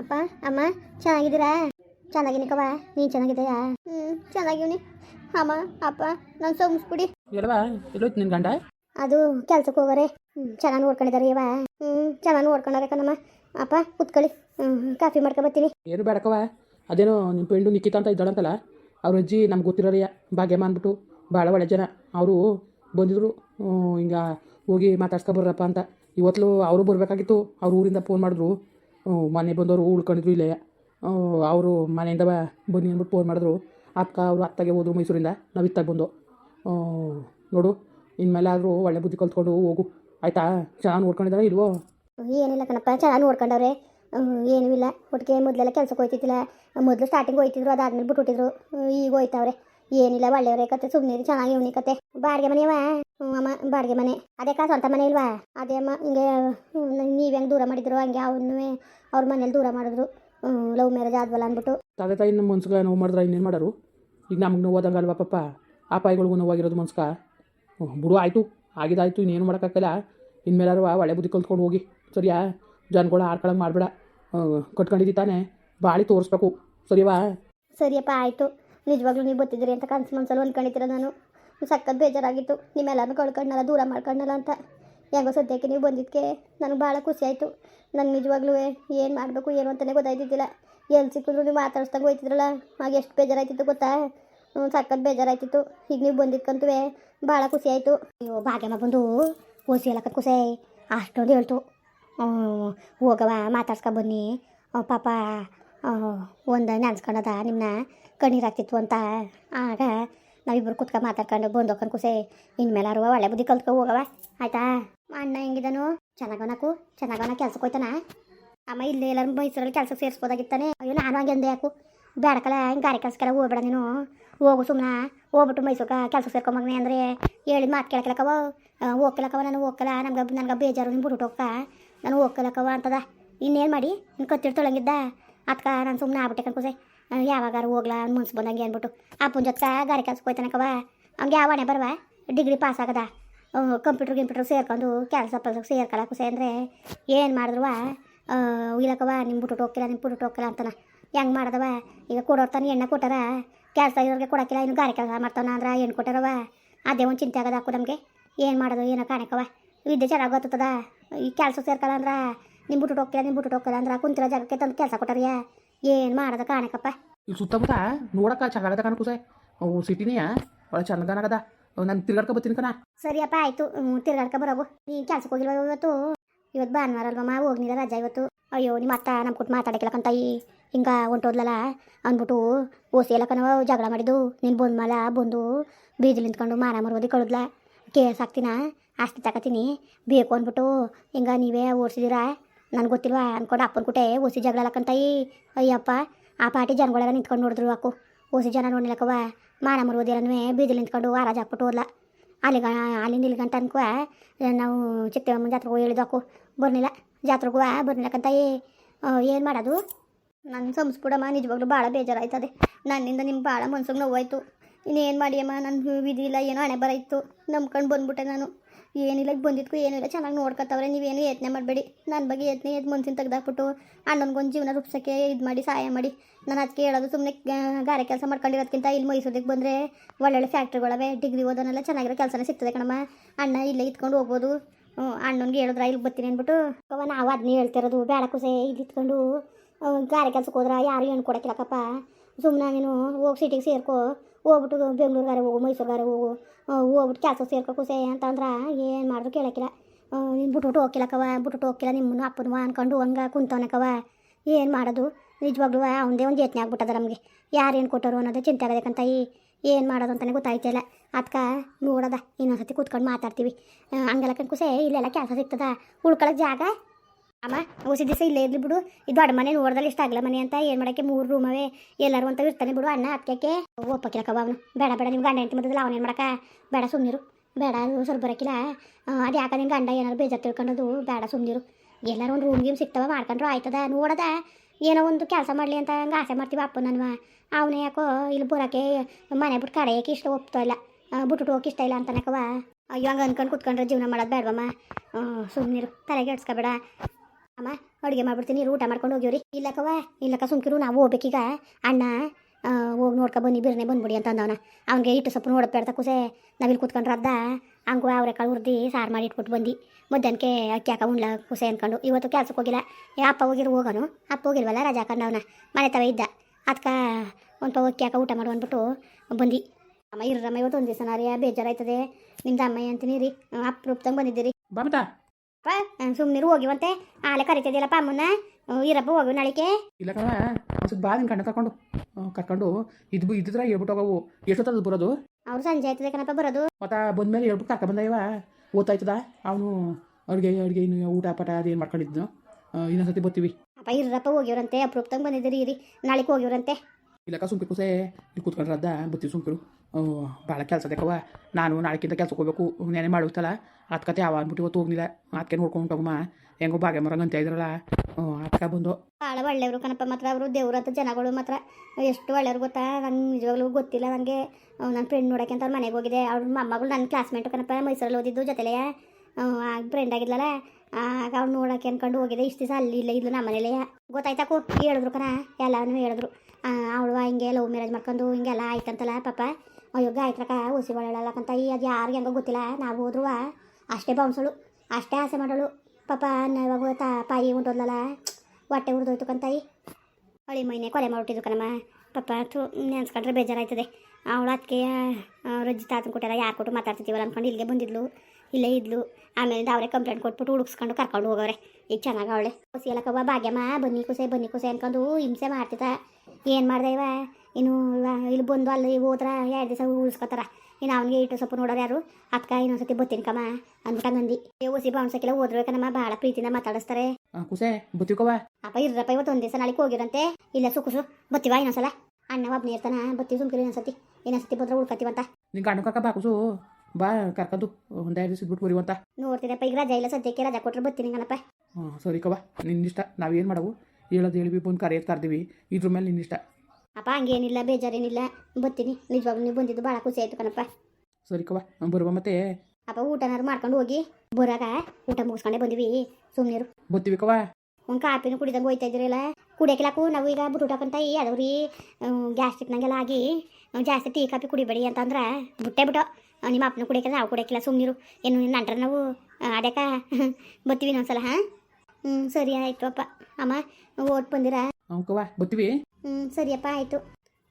ಅಪ್ಪ ಅಮ್ಮ ಚೆನ್ನಾಗಿದ್ದೀರಾ? ಚೆನ್ನಾಗಿನಿಕವ ನೀನು ಚೆನ್ನಾಗಿದ್ದೀಯಾ? ಹ್ಮ್ ಚೆನ್ನಾಗಿವ್ನಿ ಅಮ್ಮ ಅಪ್ಪ ನಾನು ಸೋಮಿಸ್ಬಿಡಿ ಎಲ್ಲವಾ ಎಲ್ಲೋಯ್ತು ನಿನ್ನ ಗಂಡ? ಅದು ಕೆಲ್ಸಕ್ಕೆ ಹೋಗೋರೆ. ಹ್ಞೂ ಚೆನ್ನಾಗಿ ನೋಡ್ಕೊಂಡಿದ್ದಾರೆ ಇವ ಹ್ಞೂ ಚೆನ್ನಾಗಿ ನೋಡ್ಕೊಂಡಾರೆ ಕಣಮ್ಮ. ಅಪ್ಪ ಕುತ್ಕೊಳ್ಳಿ. ಹ್ಞೂ ಕಾಫಿ ಮಾಡ್ಕೊ ಬರ್ತೀನಿ. ಏನು ಬೇಡಕವ ಅದೇನೋ ನಿಮ್ಮ ಪೆಂಡು ನಿಖಿತ ಅಂತ ಇದ್ದಾಳಂತಲ್ಲ ಅವ್ರ ಅಜ್ಜಿ ನಮ್ಗೆ ಗೊತ್ತಿರೋರಿಯ. ಭಾಗ್ಯಮ್ಮ ಅಂದ್ಬಿಟ್ಟು ಭಾಳ ಒಳ್ಳೆ ಜನ. ಅವರು ಬಂದಿದ್ರು ಹಿಂಗ ಹೋಗಿ ಮಾತಾಡ್ಸ್ಕೊ ಬರ್ರಪ್ಪ ಅಂತ. ಇವತ್ತು ಅವರು ಬರಬೇಕಾಗಿತ್ತು ಅವ್ರ ಊರಿಂದ ಫೋನ್ ಮಾಡಿದ್ರು. ಮನೆ ಬಂದವರು ಉಳ್ಕೊಂಡಿದ್ರು ಇಲ್ಲೇ. ಅವರು ಮನೆಯಿಂದ ಬನ್ನಿ ಅಂದ್ಬಿಟ್ಟು ಫೋನ್ ಮಾಡಿದ್ರು. ಅಕ್ಕ, ಅವರು ಅತ್ತಾಗೆ ಹೋದ್ರು ಮೈಸೂರಿಂದ. ನಾವು ಇತ್ತಾಗ ಬಂದು. ನೋಡು ಇನ್ಮೇಲೆ ಆದರೂ ಒಳ್ಳೆ ಬುದ್ಧಿ ಕಲ್ತ್ಕೊಂಡು ಹೋಗು. ಆಯಿತಾ? ಚೆನ್ನಾಗಿ ನೋಡ್ಕೊಂಡಿದ್ದಾರೆ ಇಲ್ವೋ? ಏನಿಲ್ಲ ಕಣಪ್ಪ, ಚೆನ್ನಾಗಿ ನೋಡ್ಕೊಂಡವ್ರೆ. ಏನೂ ಇಲ್ಲ. ಒಟ್ಟಿಗೆ ಮೊದಲೆಲ್ಲ ಕೆಲಸಕ್ಕೆ ಹೋಯ್ತಿದ್ದಿಲ್ಲ. ಮೊದಲು ಸ್ಟಾರ್ಟಿಂಗ್ ಹೋಯ್ತಿದ್ರು, ಅದಾದ್ಮೇಲೆ ಬಿಟ್ಟು ಹುಟ್ಟಿದ್ರು. ಈಗ ಹೋಯ್ತವ್ರೆ. ಏನಿಲ್ಲ ಒಳ್ಳೆಯವರೇ ಕತೆ ಸುಮ್ಮನೆ ಚೆನ್ನಾಗಿ ಇವನಿ ಕತೆ. ಬಾಡಿಗೆ ಮನೆಯವ ಹ್ಞೂ ಅಮ್ಮ ಬಾಡಿಗೆ ಮನೆ. ಅದೇ ಕಾ ಸ್ವಂತ ಮನೆ ಇಲ್ವಾ? ಅದೇ ಅಮ್ಮ ಹಿಂಗೆ ನೀವು ಹೆಂಗೆ ದೂರ ಮಾಡಿದ್ರು ಹಂಗೆ ಅವನು ಅವ್ರ ಮನೇಲಿ ದೂರ ಮಾಡಿದ್ರು. ಲವ್ ಮ್ಯಾರೇಜ್ ಆದ್ವಲ್ಲ ಅಂದ್ಬಿಟ್ಟು. ತಂದೆ ತಾಯಿ ನಮ್ಮ ಮನ್ಸಿಗೆ ನೋವು ಮಾಡಿದ್ರೆ ಇನ್ನೇನು ಮಾಡೋರು? ಈಗ ನಮ್ಗೆ ನೋವು ಅಲ್ವಾ ಪಪ್ಪ ಆ ಪಾಯಿಗಳಿಗೂ ನೋವಾಗಿರೋದು ಮನ್ಸ್ಕ ಬಿಡು ಆಯಿತು. ಆಗಿದಾಯ್ತು ಇನ್ನೇನು ಮಾಡೋಕ್ಕಾಗಲ್ಲ. ಇನ್ಮೇಲಾರು ಒಳ್ಳೆ ಬುದ್ಧಿ ಕಲ್ತ್ಕೊಂಡು ಹೋಗಿ. ಸರಿಯಾ? ಜನಗಳು ಆಡ್ಕೊಳಂಗೆ ಮಾಡಬೇಡ. ಕಟ್ಕೊಂಡಿದ್ದಿ ತಾನೇ. ಬಾಳಿ ತೋರಿಸ್ಬೇಕು. ಸರಿವಾ ಸರಿಯಪ್ಪ ಆಯಿತು. ನಿಜವಾಗ್ಲೂ ನೀವು ಬರ್ತಿದ್ದೀರಿ ಅಂತ ಕನ್ಸು ಮನ್ಸಲ್ಲಿ ಅಂದ್ಕೊಂಡಿದ್ದೀರ ನಾನು. ಸಕ್ಕತ್ ಬೇಜಾರಾಗಿತ್ತು. ನಿಮ್ಮೆಲ್ಲರೂ ಕಳ್ಕೊಂಡಲ್ಲ, ದೂರ ಮಾಡ್ಕೊಂಡಲ್ಲ ಅಂತ. ಹೆಂಗೋ ಸದ್ಯಕ್ಕೆ ನೀವು ಬಂದಿದ್ದಕ್ಕೆ ನನಗೆ ಭಾಳ ಖುಷಿ ಆಯಿತು. ನನಗೆ ನಿಜವಾಗ್ಲೂ ಏನು ಮಾಡಬೇಕು, ಏನು ಅಂತಲೇ ಗೊತ್ತಾಯ್ತಿದ್ದಿಲ್ಲ. ಎಲ್ಲಿ ಸಿಕ್ಕಿದ್ರು ನೀವು ಮಾತಾಡ್ಸ್ದಂಗೆ ಹೋಯ್ತಿದ್ರಲ್ಲ, ಆಗ ಎಷ್ಟು ಬೇಜಾರಾಯ್ತಿತ್ತು ಗೊತ್ತಾ? ಸಖತ್ ಬೇಜಾರಾಯ್ತಿತ್ತು. ಈಗ ನೀವು ಬಂದಿದ್ಕಂತೂ ಭಾಳ ಖುಷಿ ಆಯಿತು. ಅಯ್ಯೋ, ಭಾಗ್ಯಮ್ಮ ಬಂದು ಖುಷಿ ಎಲ್ಲಕ್ಕ ಖುಷಿ ಅಷ್ಟೊಂದು ಹೇಳ್ತು. ಹೋಗವ ಮಾತಾಡ್ಸ್ಕೊ ಬನ್ನಿ. ಪಾಪ ಒಂದು ನೆನ್ಸ್ಕೊಂಡದ ನಿಮ್ಮನ್ನ ಕಣ್ಣೀರಾಗ್ತಿತ್ತು ಅಂತ. ಆಗ ನಾವಿಬ್ಬರು ಕುತ್ಕ ಮಾತಾಡ್ಕೊಂಡು ಬಂದೋಕನ್ ಖುಷಿ ಇನ್ಮೇಲಾರು ಒಳ್ಳೆ ಬುದ್ಧಿ ಕಲ್ತ್ಕೊ ಹೋಗವ ಆಯ್ತಾ? ಅಣ್ಣ ಹೆಂಗಿದನು? ಚೆನ್ನಾಗವನಕು ಚೆನ್ನಾಗವನ ಕೆಲ್ಸಕ್ಕೆ ಹೋಯ್ತಾನ? ಅಮ್ಮ ಇಲ್ಲೇ ಎಲ್ಲರೂ ಮೈಸೂರಲ್ಲಿ ಕೆಲಸಕ್ಕೆ ಸೇರಿಸ್ಬೋದಾಗಿತ್ತಾನೆ? ಅಯ್ಯೋ, ನಾನು ಹಂಗೆ ಅಂದೆ ಯಾಕು? ಬೇಡಕಲ್ಲ ಹಿಂಗೆ ಗಾರೆ ಕೆಲಸಕ್ಕೆಲ್ಲ ಹೋಗ್ಬೇಡ ನೀನು. ಹೋಗು ಸುಮ್ಮನೆ ಹೋಗ್ಬಿಟ್ಟು ಮೈಸೂರ್ಗೆ ಕೆಲಸ ಸೇರ್ಕೊಂಬಗ್ನಿ ಅಂದರೆ ಹೇಳಿದ ಮಾತು ಕೇಳಕ್ಲಕ್ಕವ ಹೋಗ್ಕಲಕ್ಕವ ನಾನು ಹೋಗಲ್ಲ ನಮ್ಗೆ ನನಗೆ ಬೇಜಾರು, ನೀನು ಬಿಟ್ಬಿಟ್ಟು ಹೋಗ್ಕ. ನಾನು ಹೋಗ್ಕಲಕ್ಕವ ಅಂತದ. ಇನ್ನೇನು ಮಾಡಿ? ನೀನು ಕತ್ತಿರ್ ಅದಕ್ಕ ನಾನು ಸುಮ್ಮನೆ ಆಗ್ಬಿಟ್ಟೆ ಕನ್ಕೋಸೆ ಯಾವಾಗಾರು ಹೋಗ್ಲಾ, ಮುನ್ಸ್ ಬಂದಂಗೆ ಅಂದ್ಬಿಟ್ಟು. ಅಪ್ಪನ ಜೊತೆ ಗಾರೆ ಕೆಲಸಕ್ಕೆ ಹೋಯ್ತಾನಕವ ಅವ್ನಿಗೆ ಯಾವ ಹಣೆ ಬರವ? ಡಿಗ್ರಿ ಪಾಸ್ ಆಗದ? ಕಂಪ್ಯೂಟರ್ ಗಿಂಪ್ಯೂಟರ್ ಸೇರ್ಕೊಂಡು ಕೆಲಸ ಪಲ್ಸಕ್ಕೆ ಸೇರ್ಕೊಳಕ್ಕೆ ಅಂದರೆ ಏನು ಮಾಡಿದ್ರುವ ಇಲ್ಲಕವ ನಿಮ್ಮ ಬಿಟ್ಟು ಹೋಗಿಲ್ಲ ನಿಮ್ಮ ಬಿಟ್ಟು ಹೋಗಿಲ್ಲ ಅಂತಾನ. ಹೆಂಗೆ ಮಾಡಿದವ ಈಗ ಕೊಡೋರ್ ತಾನೆ ಎಣ್ಣೆ ಕೊಟ್ಟಾರ? ಕೆಲಸ ಇರೋರಿಗೆ ಕೊಡೋಕ್ಕಿಲ್ಲ, ಇನ್ನು ಗಾರೆ ಕೆಲಸ ಮಾಡ್ತಾನ ಅಂದ್ರೆ ಏನು ಕೊಟ್ಟಾರವ ಅದೇ ಒಂದು ಚಿಂತೆ ಆಗದ ಹಾಕು ನಮಗೆ. ಏನು ಮಾಡೋದು, ಏನೋ ಕಾಣಕವ ವಿದ್ಯೆ ಚೆನ್ನಾಗಿ ಗೊತ್ತದ ಈ ಕೆಲಸ ಸೇರ್ಕಲ್ಲ ಅಂದ್ರೆ ನಿಮ್ಮ ಬಿಟ್ಬಿಟ್ಟು ಹೋಗ್ಕಿಲ್ಲ ನಿಮ್ಮ ಬಿಟ್ಬಿಟ್ಟು ಹೋಗ್ಕಿಲ್ಲ ಅಂದ್ರೆ ಕುಂತಿರೋ ಜಾಗಕ್ಕೆ ತಂದು ಕೆಲಸ ಕೊಟ್ಟಾರಿಯ? ಏನು ಮಾಡೋದು ಕಾಣಕಪ್ಪ? ಇಲ್ಲಿ ಸುತ್ತಮುತ್ತ ನೋಡಕ್ಕ ಚೆನ್ನಾಗದ ಕಣಕುಸೆ ಅವು ಸಿಟಿನೆಯ? ಒಳ್ಳೆ ಚೆನ್ನಾಗನಗದ ನಾನು ತಿರ್ಗಾಡ್ಕೊ ಬರ್ತೀನಿ ಕಣ. ಸರಿಯಪ್ಪ ಆಯ್ತು. ತಿರ್ಗಾಡ್ಕ ಬರೋಗು. ನೀ ಕೆಲ್ಸಕ್ಕೆ ಹೋಗಿಲ್ವ ಇವತ್ತು? ಇವತ್ತು ಭಾನುವಾರ ಅಲ್ವಮ್ಮ ಹೋಗ್ನಿಲ್ಲ ರಜಾ ಇವತ್ತು. ಅಯ್ಯೋ ನಿಮ್ಮ ಅತ್ತ ನಮ್ಮ ಕೊಟ್ಟು ಮಾತಾಡಕ್ಕಿಲ್ಲಕಂತ ಈ ಹಿಂಗೆ ಹೊಂಟೋದ್ಲಲ್ಲ ಅಂದ್ಬಿಟ್ಟು ಓಸಿ ಎಲ್ಲ ಕಣವ ಜಗಳ ಮಾಡಿದ್ದು. ನೀನು ಬಂದ ಮೇಲೆ ಬಂದು ಬೀದಿಲಿ ನಿಂತ್ಕೊಂಡು ಮಾರ ಮರೋದಿ ಕಳುದ್ಲ. ಕೇಸ್ ಹಾಕ್ತೀನ? ಆಸ್ತಿ ತಗೋತೀನಿ ಬೇಕು ಅಂದ್ಬಿಟ್ಟು ಹಿಂಗ ನೀವೇ ಓಡಿಸಿದ್ದೀರಾ ನನಗೆ ಗೊತ್ತಿಲ್ವಾ? ಅನ್ಕೊಂಡು ಅಪ್ಪನ ಕುಟೆ ಓಸಿ ಜಗಳ ಅಲ್ಲಕ್ಕಂತ ಅಯ್ಯಪ್ಪ, ಆ ಪಾರ್ಟಿ ಜನಗಳೆಲ್ಲ ನಿಂತ್ಕೊಂಡು ನೋಡಿದ್ರು ಅಕ್ಕು. ಓಸಿ ಜನ ನೋಡ್ಲಿಲ್ಲಕ್ಕವ ಮಾನ ಮರುವುದಿಲ್ಲನೂ ಬೀದಿ ನಿಂತ್ಕೊಂಡು ಆರಾಜ್ ಹಾಕ್ಬಿಟ್ಟು ಹೋದ್ಲ ಅಲ್ಲಿಗ ಅಲ್ಲಿಂದ ನಿಲ್ಗಂತ ಅನ್ಕೋ ನಾವು ಚಿಕ್ಕಮ್ಮನ ಜಾತ್ರೆಗೆ ಹೋಗಿ ಅಕ್ಕು. ಬರ್ನಿಲ್ಲ. ಜಾತ್ರೆಗೂ ಬರ್ನಿಲ್ಲಕ್ಕಂತಾಯಿ ಏನು ಮಾಡೋದು? ನನ್ನ ಸಂಸ್ಬಿಡಮ್ಮ ನಿಜವಾಗ್ಲೂ ಭಾಳ ಬೇಜಾರಾಯ್ತದೆ. ನನ್ನಿಂದ ನಿಮ್ಗೆ ಭಾಳ ಮನ್ಸಿಗೆ ನೋವಾಯ್ತು. ಇನ್ನೇನು ಮಾಡಿಯಮ್ಮ? ನನ್ನ ಬೀದಿ ಇಲ್ಲ ಏನೋ ಹಣೆ ಬರ ಇತ್ತು. ನಂಬ್ಕೊಂಡು ಬಂದ್ಬಿಟ್ಟೆ ನಾನು. ಏನಿಲ್ಲ ಬಂದಿದ್ಕು ಏನಿಲ್ಲ ಚೆನ್ನಾಗಿ ನೋಡ್ಕೊತಾವ್ರೆ, ನೀವೇನು ಯತ್ನೆ ಮಾಡಬೇಡಿ. ನನ್ನ ಬಗ್ಗೆ ಯತ್ನೆ ಎದ್ದು ಮನ್ಸಿನ ತೆಗ್ದಾಕ್ಬಿಟ್ಟು ಅಣ್ಣನಿಗೊಂದು ಜೀವನ ರೂಪಿಸೋಕ್ಕೆ ಇದು ಮಾಡಿ, ಸಹಾಯ ಮಾಡಿ. ನಾನು ಅದಕ್ಕೆ ಹೇಳೋದು ಸುಮ್ಮನೆ ಗಾರೆ ಕೆಲಸ ಮಾಡ್ಕೊಂಡಿರೋದಕ್ಕಿಂತ ಇಲ್ಲಿ ಮೈಸೂರಿಗೆ ಬಂದರೆ ಒಳ್ಳೊಳ್ಳೆ ಫ್ಯಾಕ್ಟ್ರಿಗಳವೆ, ಡಿಗ್ರಿ ಓದೋನೆಲ್ಲ ಚೆನ್ನಾಗಿರೋ ಕೆಲಸನೇ ಸಿಗ್ತದೆ ಕಣಮ್ಮ. ಅಣ್ಣ ಇಲ್ಲೇ ಇತ್ಕೊಂಡು ಹೋಗ್ಬೋದು. ಅಣ್ಣನಿಗೆ ಹೇಳಿದ್ರೆ ಇಲ್ಲಿ ಬರ್ತೀನಿ ಅಂದ್ಬಿಟ್ಟು. ಅವ ನಾವು ಅದನ್ನೇ ಹೇಳ್ತಿರೋದು, ಬೇಡ ಕುಸೆ ಇಲ್ಲಿ ಇತ್ಕೊಂಡು ಗಾರೆ ಕೆಲಸಕ್ಕೆ ಹೋದ್ರೆ, ಯಾರು ಹೆಣ್ಣು ಕೊಡಕ್ಕಿಲ್ಲಕ್ಕಪ್ಪ ಸುಮ್ಮನೆ ನೀನು ಹೋಗಿ ಸಿಟಿಗೆ ಸೇರ್ಕೊ, ಹೋಗ್ಬಿಟ್ಟು ಬೆಂಗ್ಳೂರ್ಗಾರೆ ಹೋಗು, ಮೈಸೂರ್ಗಾರೆ ಹೋಗು ಹೋಗ್ಬಿಟ್ಟು ಕೆಲಸ ಸೇರ್ಕೊ ಕುಸೆ ಅಂತಂದ್ರೆ ಏನು ಮಾಡಿದ್ರು ಕೇಳಕ್ಕಿಲ್ಲ. ನೀನು ಬಿಟ್ಬಿಟ್ಟು ಹೋಗಿಲ್ಲಕ್ಕವ ಬಿಟ್ಬಿಟ್ಟು ಹೋಗಿಲ್ಲ ನಿಮ್ಮನ್ನು ಅಪ್ಪನ ಅನ್ಕೊಂಡು ಹಂಗೆ ಕುಂತವನಕವ ಏನು ಮಾಡೋದು? ನಿಜವಾಗ್ಲೂ ಅವಂದೇ ಒಂದು ಯತ್ನ ಆಗ್ಬಿಟ್ಟದ ನಮಗೆ. ಯಾರೇನು ಕೊಟ್ಟರು ಅನ್ನೋದು ಚಿಂತೆ ಆಗಬೇಕಂತ ಈ ಏನು ಮಾಡೋದು ಅಂತಲೇ ಗೊತ್ತಾಯ್ತಿಲ್ಲ ಅದಕ್ಕೆ ನೋಡೋದ, ಇನ್ನೊಂದ್ಸತಿ ಕೂತ್ಕೊಂಡು ಮಾತಾಡ್ತೀವಿ. ಹಂಗೆಲ್ಲ ಕಣ್ಕುಸೆ ಇಲ್ಲೆಲ್ಲ ಕೆಲಸ ಸಿಗ್ತದ. ಉಳ್ಕೊಳಕ್ಕೆ ಜಾಗ ಅಮ್ಮ ಓಸಿ ದಿವಸ ಇಲ್ಲೇ ಇರ್ಲಿ ಬಿಡು. ಇದು ದೊಡ್ಡ ಮನೆ ನೋಡ್ದಲ್ಲಿ ಇಷ್ಟ ಆಗಲ್ಲ ಮನೆ ಅಂತ. ಏನು ಮಾಡೋಕ್ಕೆ? ಮೂರು ರೂಮ್ ಅವೇ. ಎಲ್ಲರೂ ಅಂತ ಇರ್ತಾನೆ ಬಿಡು ಅಣ್ಣ ಅದಕ್ಕೆ ಒಪ್ಪಕ್ಕಿಲ್ಲಕವ ಅವನು. ಬೇಡ ಬೇಡ ನಿಮ್ಮ ಗಂಡ ಹೆಂಡತಿ ಮದ್ದಲ್ಲ ಅವನೇನು ಮಾಡಕ್ಕ? ಬೇಡ ಸುಮ್ಮನಿರು ಬೇಡ ಅದು ಸ್ವಲ್ಪ ಬರೋಕ್ಕಿಲ್ಲ ಅದು ಯಾಕೆ ನಿನ್ನ ಗಂಡ ಏನಾರು ಬೇಜಾರು ತಿಳ್ಕೊಂಡದು ಬೇಡ ಸುಮ್ಮನಿರು ಎಲ್ಲರೂ ಒಂದು ರೂಮ್ ಗೀಮ್ ಸಿಗ್ತವ ಮಾಡ್ಕೊಂಡ್ರು, ಆಯ್ತದ? ನೋಡದ? ಏನೋ ಒಂದು ಕೆಲಸ ಮಾಡಲಿ ಅಂತ ಹಂಗೆ ಆಸೆ ಮಾಡ್ತೀವಿ ಅಪ್ಪ ನನ್ವ. ಅವನೇ ಯಾಕೋ ಇಲ್ಲಿ ಬರೋಕ್ಕೆ ಮನೆ ಬಿಟ್ಟು ಕಡೆಯಕ್ಕೆ ಇಷ್ಟ ಒಪ್ತಾ ಇಲ್ಲ. ಬಿಟ್ಟು ಹೋಗಕ್ಕೆ ಇಷ್ಟ ಇಲ್ಲ ಅಂತನಕವ ಅಯ್ಯೋ, ಹಂಗೆ ಅಂದ್ಕೊಂಡು ಕುತ್ಕೊಂಡ್ರೆ ಜೀವನ ಮಾಡೋದು ಬೇಡವಮ್ಮ. ಸುಮ್ಮನಿರು ತಲೆಗೆ ಎಡ್ಸ್ಕೊಬೇಡ. ಅಮ್ಮ, ಅಡುಗೆ ಮಾಡ್ಬಿಡ್ತೀನಿ, ಊಟ ಮಾಡ್ಕೊಂಡು ಹೋಗಿವ್ರಿ ಇಲ್ಲಕ್ಕವ ಇಲ್ಲಕ್ಕ ಸುಮ್ಕಿರು, ನಾವು ಹೋಗ್ಬೇಕೀಗ ಅಣ್ಣ ಹೋಗಿ ನೋಡ್ಕೊ ಬನ್ನಿ, ಬಿರ್ನೆ ಬಂದ್ಬಿಡಿ ಅಂತ ಅಂದವನ. ಅವ್ನಿಗೆ ಇಟ್ಟು ಸೊಪ್ಪು ನೋಡಪ್ಪ ಕೂಸೆ. ನಾವಿಲ್ಲಿ ಅದ್ದ ಹಂಗೂ ಅವರೆಕಾಳು ಹುರ್ದು, ಸಾರು ಮಾಡಿ ಇಟ್ಬಿಟ್ಟು ಬಂದು. ಮಧ್ಯಾಹ್ನಕ್ಕೆ ಅಕ್ಕಿ ಹಾಕ ಉಣ್ಲ ಕೂಸೆ ಅಂದ್ಕೊಂಡು ಇವತ್ತು ಕೆಲ್ಸಕ್ಕೆ ಹೋಗಿಲ್ಲ. ಏ, ಅಪ್ಪ ಹೋಗಿರು, ಹೋಗೋನು. ಅಪ್ಪ ಹೋಗಿಲ್ವಲ್ಲ ರಜಾ ಕಂಡವನ ಮನೆ ತವ ಇದ್ದ. ಅದಕ್ಕೆ ಒಂದು ಪಾವು ಅಕ್ಕಿ ಹಾಕ ಊಟ ಮಾಡು ಅಂದ್ಬಿಟ್ಟು ಬಂದು. ಅಮ್ಮ, ಇರ್ರಮ್ಮ ಇವತ್ತು ಒಂದು ದಿವಸ ನಾರಿಯ ಬೇಜಾರಾಯ್ತದೆ. ನಿಮ್ದು ಅಮ್ಮಯ್ಯ ಅಂತೀನಿ ರೀ? ಅಪ್ರೂಪ್ತಂಗೆ ಬಂದಿದ್ದೀರಿ. ಬಾ ಸುಮ್ಮನೆ ಹೋಗಿವಂತೆ ಆಲೆ ಕರಿತಿದ್ಯಲ್ಲಪ್ಪ ಅಮ್ಮನ ಇರಪ್ಪ ಹೋಗಿ ನಾಳಿಕೆ ಇಲ್ಲ ಕಣ ಒಂದ್ಸತಿ ಬಾ ಕಣ್ಣ ಕರ್ಕೊಂಡು ಕರ್ಕೊಂಡು ಇದು ಇದ್ದಿದ್ರೆ ಹೇಳ್ಬಿಟ್ಟು ಹೋಗವು. ಎಷ್ಟೊತ್ತದ ಬರೋದು? ಅವ್ರು ಸಂಜೆ ಆಯ್ತದೆ ಕಣಪ್ಪ ಬರೋದು. ಮತ್ತು ಬಂದ್ಮೇಲೆ ಹೇಳ್ಬಿಟ್ಟು ಕರ್ಕ ಬಂದ ಇವ. ಓದ್ತಾಯ್ತದ? ಅವನು ಅವ್ರಿಗೆ ಅವ್ರಿಗೆ ಇನ್ನು ಊಟ ಪಾಠ ಅದೇನು ಮಾಡ್ಕೊಂಡಿದ್ನು. ಇನ್ನೊಂದ್ಸತಿ ಬರ್ತೀವಿ. ಅಪ್ಪ ಇರಪ್ಪ ಹೋಗಿವ್ರಂತೆ. ಅಪ್ರೂಪ್ತಂಗೆ ಬಂದಿದ್ದೀರಿ ಇರಿ. ನಾಳೆಗೆ ಹೋಗಿವ್ರಂತೆ. ಇಲ್ಲಕ್ಕ ಸುಮ್ಕೆ ಕುಸೆ ಇಲ್ಲಿ ಕೂತ್ಕೊಂಡ್ರೆ ಬತ್ತಿ ಸುಮ್ಕಿರು ಭಾಳ ಕೆಲಸ ಬೇಕವ ನಾನು ನಾಳೆಕ್ಕಿಂತ ಕೆಲ್ಸಕ್ಕೆ ಹೋಗ್ಬೇಕು. ನೆನೆ ಮಾಡುತ್ತಲ್ಲ. ಆತ್ಕತೆ ಯಾವ ಅಂದ್ಬಿಟ್ಟು ಇವತ್ತು ಹೋಗ್ಲಿಲ್ಲ ಅದಕ್ಕೆ ನೋಡ್ಕೊಂಡು ಹೋಗಮ್ಮ ಹೆಂಗೋ ಭಾಗ್ಯ ಮರಂಗ ಅಂತ ಇದ್ರಲ್ಲ. ಅದಕ್ಕೆ ಬಂದು. ಭಾಳ ಒಳ್ಳೆಯವರು ಕಣಪ್ಪ ಮಾತ್ರ. ಅವರು ದೇವ್ರ ಅಂತ ಜನಗಳು ಮಾತ್ರ. ಎಷ್ಟು ಒಳ್ಳೆಯವ್ರು ಗೊತ್ತಾ? ನಂಗೆ ನಿಜವಾಗ್ಲೂ ಗೊತ್ತಿಲ್ಲ ನನಗೆ ನನ್ನ ಫ್ರೆಂಡ್ ನೋಡೋಕೆ ಅಂತ ಮನೆಗೆ ಹೋಗಿದೆ ಅವ್ರ ಮೊಮ್ಮಗಳು ನನ್ನ ಕ್ಲಾಸ್ಮೇಟು ಕಣಪ್ಪ. ಮೈಸೂರಲ್ಲಿ ಓದಿದ್ದು ಜೊತೆಲೇ. ಫ್ರೆಂಡ್ ಆಗಿದ್ಲಲ್ಲ. ಆಗ ಅವ್ರು ನೋಡೋಕೆ ಅಂದ್ಕೊಂಡು ಹೋಗಿದೆ ಇಷ್ಟು ದಿವಸ ಅಲ್ಲಿ ಇಲ್ಲ, ಇದ್ಲು ನಮ್ಮ ಮನೇಲೇ. ಗೊತ್ತಾಯ್ತಾಕು ಹೇಳಿದ್ರು ಕಣ? ಎಲ್ಲನೂ ಹೇಳಿದ್ರು. ಅವಳು ಹಿಂಗೆ ಲವ್ ಮ್ಯಾರೇಜ್ ಮಾಡ್ಕೊಂಡು ಹಿಂಗೆಲ್ಲ ಆಯ್ತಂತಲ್ಲ ಪಾಪ. ಅಯ್ಯೋಗ ಆಯ್ತಕ್ಕ ಉಸಿ ಒಳ್ಳೆಲ್ಲಕ್ಕಂತ ಈ ಅದು ಯಾರಿಗೆ ಹೆಂಗೋ ಗೊತ್ತಿಲ್ಲ. ನಾವು ಹೋದ್ರು ಅಷ್ಟೇ ಬೌನ್ಸಳು ಅಷ್ಟೇ ಆಸೆ ಮಾಡೋಳು. ಪಾಪ ಇವಾಗ ತಾ ಪಾಯಿ ಉಂಟೋದ್ಲಲ್ಲ, ಹೊಟ್ಟೆ ಉರಿದೋಯ್ತು ಕಂತಾಯಿ ಹಳಿ ಮೈನೆ ಕೊಲೆ ಮಾಡಿಬಿಟ್ಟಿದ್ರು ಕಣಮ್ಮ. ಪಾಪ, ಥೂ, ನೆನ್ಸ್ಕೊಂಡ್ರೆ ಬೇಜಾರಾಯ್ತದೆ. ಅವಳು ಅದಕ್ಕೆ ರಜ್ಜಿ ತಾತನ ಕೊಟ್ಟಾರ ಯಾರು ಕೊಟ್ಟು ಮಾತಾಡ್ತಿದ್ದೀವಲ್ಲ ಅಂದ್ಕೊಂಡು ಇಲ್ಲಿಗೆ ಬಂದಿದ್ಲು, ಇಲ್ಲೇ ಇದ್ಲು. ಆಮೇಲೆ ಅವರೇ ಕಂಪ್ಲೇಂಟ್ ಕೊಟ್ಬಿಟ್ಟು ಹುಡುಕ್ಸ್ಕೊಂಡು ಕರ್ಕೊಂಡು ಹೋಗವ್ರೆ. ಈಗ ಚೆನ್ನಾಗಿ ಅವಳೆ. ಖುಷಿ ಎಲ್ಲಕ್ಕವ್ವ ಭಾಗ್ಯಮ್ಮ, ಬನ್ನಿ ಕುಸೆ ಬನ್ನಿ ಕುಸೆ ಅನ್ಕೊಂಡು ಹಿಂಸೆ ಮಾಡ್ತಿದ್ದ. ಏನು ಮಾಡ್ದೆ ಇವ? ಇನ್ನು ಇಲ್ಲಿ ಬಂದು ಅಲ್ಲಿ ಹೋದ್ರ ಎರಡು ದಿವಸ ಉಳಿಸ್ಕೊತಾರ. ಇನ್ನು ಅವನಿಗೆ ಇಟ್ಟು ಸ್ವಲ್ಪ ನೋಡೋರು ಯಾರು? ಅದಕ್ಕೆ ಇನ್ನೊಂದ್ಸತಿ ಬತ್ತಿನ ಕಮ್ಮ ಅಂದ್ಬಿಟ್ಟು ಹಂಗಂದು ಏ ಹುಸಿ ಬಾಣ್ಸಕ್ಕೆಲ್ಲ ಹೋದ್ರಬೇಕನಮ್ಮ ಭಾಳ ಪ್ರೀತಿಯಿಂದ ಮಾತಾಡಿಸ್ತಾರೆ. ಕುಸೆ ಬತ್ತಿಕೋವ ಅಪ್ಪ ಇರ್ರಪ್ಪ ಇವತ್ತು ಒಂದು ದಿವಸ ನಾಳೆಗೆ ಹೋಗಿರಂತೆ. ಇಲ್ಲ ಸುಖಸು ಬತ್ತಿವ ಇನ್ನೊಂದ್ಸಲ. ಅಣ್ಣ ಒಬ್ಬನೇ ಇರ್ತಾನ ಬತ್ತಿ ಸುಮ್ಕಿರಿ ಇನ್ನೊಂದ್ಸತಿ. ಇನ್ನೊಂದ್ಸತಿ ಬಂದ್ರೆ ಉಳ್ಕತ್ತೀವಂತ. ನಿನ್ ಗಂಡು ಕಾಕ ಬಾ ಕುಸು. ಬಾ ಕರ್ಕದು ಒಂದೆರಡು ದಿವಸ ಬಿಟ್ಟು ಬರುವಂತ ನೋಡ್ತಿದ್ದಪ್ಪ ಈಗ ರಜಾ ಇಲ್ಲ ಸದ್ಯಕ್ಕೆ ರಜಾ ಕೊಟ್ರೆ ಬತ್ತೀನಿ ಕಣಪ್ಪ. ಹಾಂ ಸರಿ ಕವ ನಿನ್ನಿಷ್ಟ ನಾವೇನು ಮಾಡವು? ಹೇಳೋದು ಹೇಳಿ ಬಂದು ಕರೆಯೋದು ಕರ್ದೀವಿ ಇದ್ರ ಮೇಲೆ ನಿನ್ನಿಷ್ಟ ಅಪ್ಪ ಹಂಗೇನಿಲ್ಲ ಬೇಜಾರೇನಿಲ್ಲ. ಬತ್ತೀನಿ ನಿಜವಾಗ್ಲೂ ನೀವು ಬಂದಿದ್ದು ಭಾಳ ಖುಷಿ ಆಯ್ತು ಕಣಪ್ಪ. ಸರಿ ಕವ ಬರುವ ಮತ್ತೆ? ಅಪ್ಪ ಊಟನಾರು ಮಾಡ್ಕೊಂಡು ಹೋಗಿ. ಬರಾಗ ಊಟ ಮುಗಿಸ್ಕೊಂಡೇ ಬಂದಿವಿ. ಸುಮ್ಮನಿರು ಬರ್ತೀವಿ ಕವ ಒಂದು ಕಾಪಿನೂ ಕುಡಿದಂಗೆ ಹೋಯ್ತಾ ಇದ್ರಲ್ಲ ಕುಡಿಯಕ್ಲಾಕು ನಾವು ಈಗ ಬುಟ್ಟು ಹಾಕಂತ ಈ ಅದವ್ರಿ ಗ್ಯಾಸ್ಟ್ರಿಕ್ನಂಗೆಲ್ಲ ಆಗಿ ಜಾಸ್ತಿ ಟೀ ಕಾಫಿ ಕುಡಿಬೇಡಿ ಅಂತಂದ್ರೆ ಬಿಟ್ಟೆ ಬಿಟ್ಟು. ನಿಮ್ಮ ಅಪ್ಪನ ಕುಡಿಯಕ್ಕೆ ನಾವು ಕುಡಿಯಕ್ಕಿಲ್ಲ ಸುಮ್ಮನಿರು ಏನು ನಂಟ್ರ ನಾವು ಅದಕ್ಕೆ ಬರ್ತೀವಿ ಇನ್ನೊಂದ್ಸಲ ಹಾಂ? ಹ್ಞೂ ಸರಿ ಆಯಿತು ಅಪ್ಪ. ಅಮ್ಮ ಓಟ್ ಬಂದಿರಾ? ಬತ್ತೀವಿ? ಹ್ಞೂ ಸರಿಯಪ್ಪ ಆಯಿತು.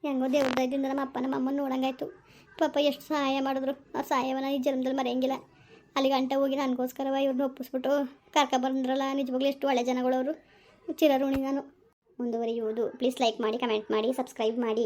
ಹೆಂಗೋ ದೇವ್ರ ದಯದಿಂದ ನಮ್ಮ ಅಪ್ಪ ನಮ್ಮ ಅಮ್ಮನ ನೋಡಂಗಾಯ್ತು. ಪಾಪ ಎಷ್ಟು ಸಹಾಯ ಮಾಡಿದ್ರು. ಆ ಸಹಾಯವನ್ನ ಈ ಜನ್ಮದಲ್ಲಿ ಮರೆಯಂಗಿಲ್ಲ. ಅಲ್ಲಿ ಗಂಟೆ ಹೋಗಿ ನನಗೋಸ್ಕರವ ಇವ್ರನ್ನ ಒಪ್ಪಿಸ್ಬಿಟ್ಟು ಕರ್ಕೊಬಂದ್ರಲ್ಲ ನಿಜವಾಗ್ಲೂ ಎಷ್ಟು ಒಳ್ಳೆ ಜನಗಳವರು. ಚಿರಋಣಿ ನಾನು. ಮುಂದುವರಿಯುವುದು. ಪ್ಲೀಸ್ ಲೈಕ್ ಮಾಡಿ ಕಮೆಂಟ್ ಮಾಡಿ ಸಬ್ಸ್ಕ್ರೈಬ್ ಮಾಡಿ.